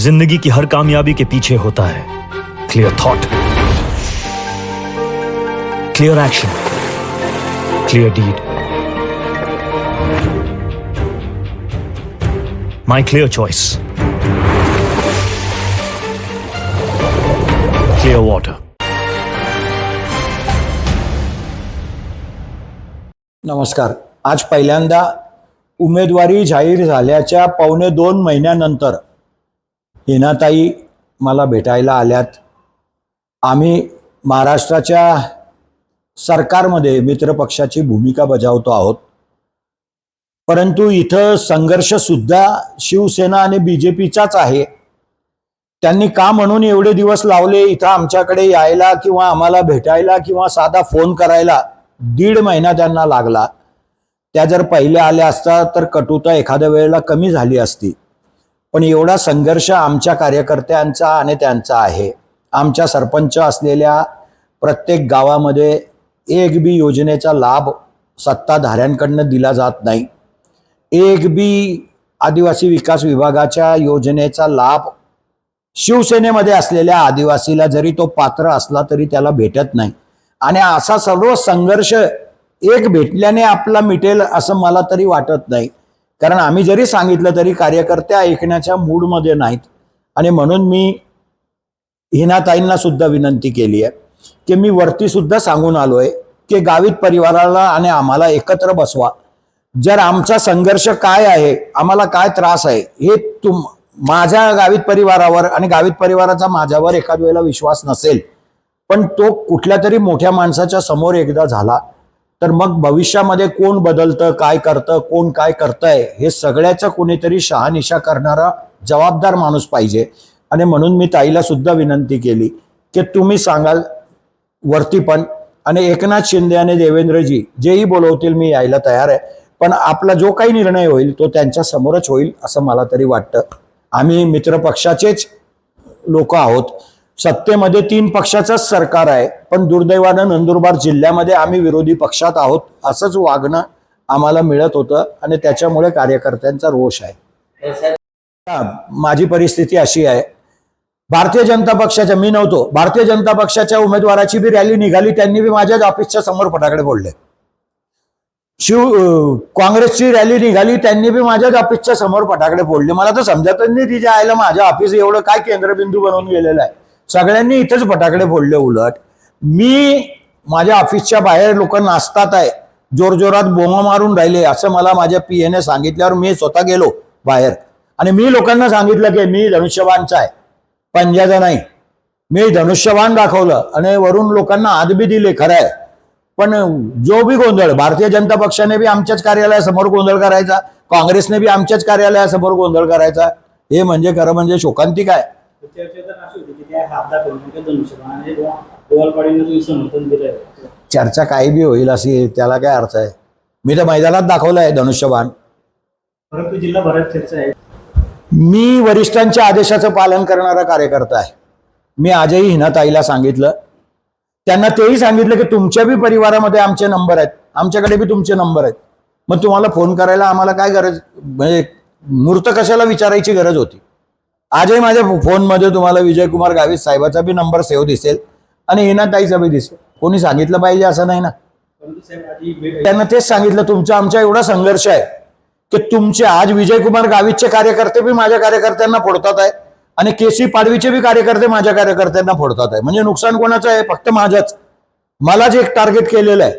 जिंदगी की हर कामयाबी के पीछे होता है। Clear thought clear action clear deed my clear choice clear water नमस्कार. आज पहिल्यांदा उमेदवारी जाहीर झाल्याच्या पावणे दोन महिन्यानंतर हिनाताई मला भेटायला आल्यात. आम्ही महाराष्ट्राच्या सरकारमध्ये मित्रपक्षाची भूमिका बजावतो आहोत. परंतु इथं संघर्षसुद्धा शिवसेना आणि बी जे पीचाच आहे. त्यांनी का म्हणून एवढे दिवस लावले इथं आमच्याकडे यायला किंवा आम्हाला भेटायला किंवा साधा फोन करायला दीड महिना त्यांना लागला. त्या जर पहिल्या आल्या असता तर कटुता एखाद्या वेळेला कमी झाली असती. पण एवढा संघर्ष आमच्या कार्यकर्त्यांचा आणि त्यांचा आहे. आमच्या सरपंच असलेल्या प्रत्येक गावामध्ये एक बी योजनेचा लाभ सत्ताधाऱ्यांकडनं दिला जात नाही. एक बी आदिवासी विकास विभागाच्या योजनेचा लाभ शिवसेनेमध्ये असलेल्या आदिवासीला जरी तो पात्र असला तरी त्याला भेटत नाही. आणि असा सर्व संघर्ष एक भेटल्याने आपला मिटेल असं मला तरी वाटत नाही. कारण आम्ही जरी सांगितलं तरी कार्यकर्ते ऐकण्याच्या मूडमध्ये नाहीत. आणि म्हणून मी हिनाताईंना सुद्धा विनंती केली आहे की मी वरती सुद्धा सांगून आहे की गावित परिवाराला आणि आम्हाला एकत्र बसवा. जर आमचा संघर्ष काय आहे आम्हाला काय त्रास आहे हे तुम माझ्या गावित परिवारावर आणि गावित परिवाराचा माझ्यावर एखाद वेळेला विश्वास नसेल पण तो कुठल्या तरी मोठ्या माणसाच्या समोर एकदा झाला तर मग भविष्यामध्ये कोण बदलतं काय करतं कोण काय करतंय हे सगळ्याचं कोणीतरी शहानिशा करणारा जबाबदार माणूस पाहिजे. आणि म्हणून मी ताईला सुद्धा विनंती केली की तुम्ही सांगाल वरती पण. आणि एकनाथ शिंदे आणि देवेंद्रजी जेही बोलवतील मी यायला तयार आहे. पण आपला जो काही निर्णय होईल तो त्यांच्या समोरच होईल असं मला तरी वाटतं. आम्ही मित्रपक्षाचेच लोक आहोत. सत्तेमध्ये तीन पक्षाचंच सरकार आहे. पण दुर्दैवानं नंदुरबार जिल्ह्यामध्ये आम्ही विरोधी पक्षात आहोत असंच वागणं आम्हाला मिळत होतं आणि त्याच्यामुळे कार्यकर्त्यांचा रोष आहे. माझी परिस्थिती अशी आहे. भारतीय जनता पक्षाच्या मी नव्हतो. भारतीय जनता पक्षाच्या उमेदवाराची बी रॅली निघाली त्यांनी बी माझ्याच ऑफिसच्या समोर फटाकडे फोडले. शिव काँग्रेसची रॅली निघाली त्यांनी बी माझ्याच ऑफिसच्या समोर फटाकडे फोडले. मला तर समजतच नाही तिच्या आईला माझ्या ऑफिस एवढं काय केंद्रबिंदू बनवून गेलेलं आहे. सगळ्यांनी इथंच फटाकडे फोडले उलट. मी माझ्या ऑफिसच्या बाहेर लोक नाचतात आहे. जोरजोरात बोमा मारून राहिले असं मला माझ्या पी एने सांगितल्यावर मी स्वतः गेलो बाहेर. आणि मी लोकांना सांगितलं की मी धनुष्यबाणचा आहे. पंजाचा नाही. मी धनुष्यबाण दाखवलं आणि वरून लोकांना आद बी दिले खरं आहे. पण जो बी गोंधळ भारतीय जनता पक्षाने बी आमच्याच कार्यालयासमोर गोंधळ करायचा काँग्रेसने बी आमच्याच कार्यालयासमोर गोंधळ करायचा हे म्हणजे खरं म्हणजे शोकांतिक आहे. चर्चा काही बी होईल अशी त्याला काय अर्थ आहे? मी तर मैदानात दाखवलं आहे धनुष्यबाण. परंतु जिल्हाभरात चर्चा आहे. मी वरिष्ठांच्या आदेशाचं पालन करणारा कार्यकर्ता आहे. मी आजही हिनाताईला सांगितलं. त्यांना तेही सांगितलं की तुमच्या बी परिवारामध्ये आमचे नंबर आहेत. आमच्याकडे बी तुमचे नंबर आहेत. मग तुम्हाला फोन करायला आम्हाला काय गरज म्हणजे मूर्त कशाला विचारायची गरज होती? आजही माझ्या फोनमध्ये तुम्हाला विजयकुमार गावित साहेबाचा बी नंबर सेव्ह दिसेल आणि हिनाताईचा बी दिसेल. कोणी सांगितलं पाहिजे असं नाही ना? त्यांना तेच सांगितलं तुमचा आमचा एवढा संघर्ष आहे की तुमचे आज विजयकुमार गावितचे कार्यकर्ते बी माझ्या कार्यकर्त्यांना फोडतात आहे आणि केसी पाडवीचे बी कार्यकर्ते माझ्या कार्यकर्त्यांना फोडतात आहे. म्हणजे नुकसान कोणाचं आहे? फक्त माझंच. मलाच एक टार्गेट केलेलं आहे.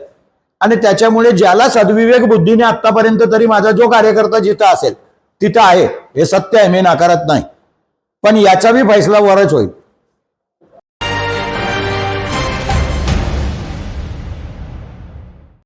आणि त्याच्यामुळे ज्याला सद्विवेक बुद्धीने आतापर्यंत तरी माझा जो कार्यकर्ता जिथं असेल तिथं आहे. हे सत्य आहे मी नाकारत नाही. पण याचा बी फैसला वरच होईल.